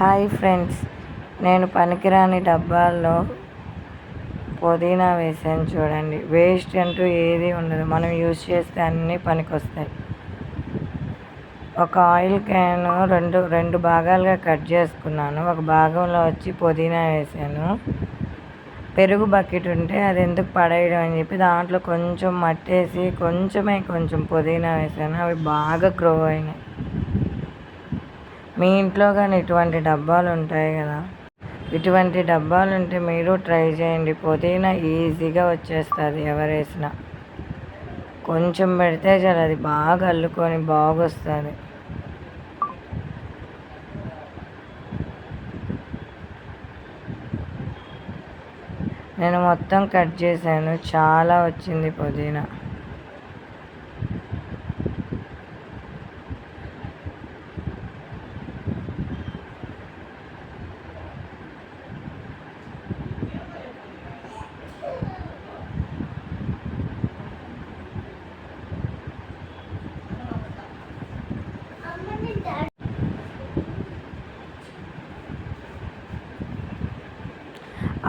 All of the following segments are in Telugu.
హాయ్ ఫ్రెండ్స్ నేను పనికిరాని డబ్బాల్లో పుదీనా వేసాను చూడండి. వేస్ట్ అంటూ ఏది ఉండదు. మనం యూజ్ చేస్తే అన్నీ పనికొస్తాయి. ఒక ఆయిల్ క్యాన్ రెండు రెండు భాగాలుగా కట్ చేసుకున్నాను. ఒక భాగంలో వచ్చి పుదీనా వేసాను పెరుగు బకెట్ ఉంటే అది ఎందుకు పడేయడం అని చెప్పి దాంట్లో కొంచెం మట్టేసి కొంచెమే కొంచెం పుదీనా వేసాను అవి బాగా గ్రో అయినాయి. మీ ఇంట్లో కానీ ఇటువంటి డబ్బాలు ఉంటాయి కదా. ఇటువంటి డబ్బాలు ఉంటే మీరు ట్రై చేయండి. పుదీనా ఈజీగా వచ్చేస్తుంది ఎవరేసినా. కొంచెం పెడితే చాలు అది బాగా అల్లుకొని బాగొస్తుంది. నేను మొత్తం కట్ చేశాను. చాలా వచ్చింది పుదీనా.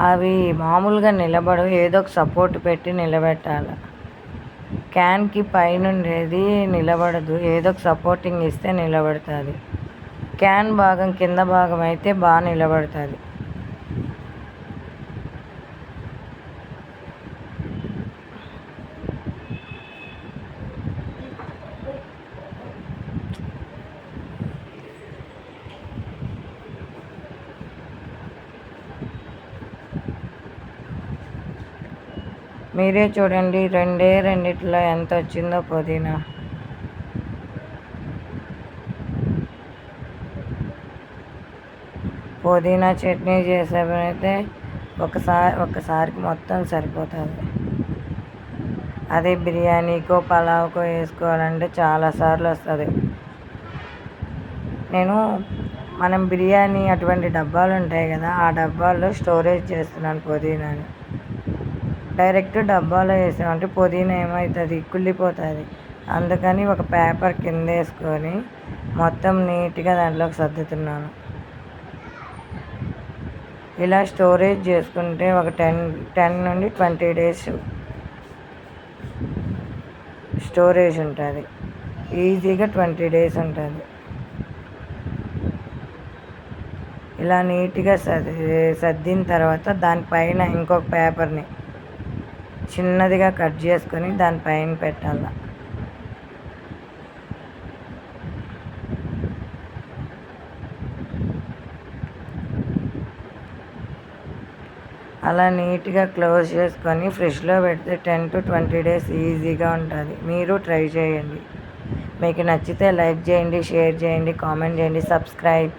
అవి మామూలుగా నిలబడవు. ఏదో ఒక సపోర్ట్ పెట్టి నిలబెట్టాలి. క్యాన్కి పైన ఉండేది నిలబడదు. ఏదో ఒక సపోర్టింగ్ ఇస్తే నిలబడుతుంది. క్యాన్ భాగం కింద భాగం అయితే బాగా నిలబడుతుంది. మీరే చూడండి రెండే రెండిట్లో ఎంత వచ్చిందో పుదీనా. పుదీనా చట్నీ చేసేమైతే ఒకసారి ఒకసారికి మొత్తం సరిపోతుంది. అదే బిర్యానీకో పలావ్కో వేసుకోవాలంటే చాలాసార్లు వస్తుంది. నేను మనం బిర్యానీ అటువంటి డబ్బాలు ఉంటాయి కదా ఆ డబ్బాల్లో స్టోరేజ్ చేస్తున్నాను పుదీనాని. డైరెక్ట్ డబ్బాలో వేసామంటే పుదీనా ఏమవుతుంది? కుళ్ళిపోతుంది. అందుకని ఒక పేపర్ కింద వేసుకొని మొత్తం నీట్గా దాంట్లోకి సర్దుతున్నాను. ఇలా స్టోరేజ్ చేసుకుంటే ఒక టెన్ టెన్ నుండి ట్వంటీ డేస్ స్టోరేజ్ ఉంటుంది. ఈజీగా ట్వంటీ డేస్ ఉంటుంది. ఇలా నీట్గా సర్ది సర్దిన తర్వాత దానిపైన ఇంకొక పేపర్ని చిన్నదిగా కట్ చేసుకొని దానిపైన పెట్టాల. అలా నీట్గా క్లోజ్ చేసుకొని ఫ్రిడ్జ్లో పెడితే టెన్ టు ట్వంటీ డేస్ ఈజీగా ఉంటుంది. మీరు ట్రై చేయండి. మీకు నచ్చితే లైక్ చేయండి షేర్ చేయండి కామెంట్ చేయండి సబ్స్క్రైబ్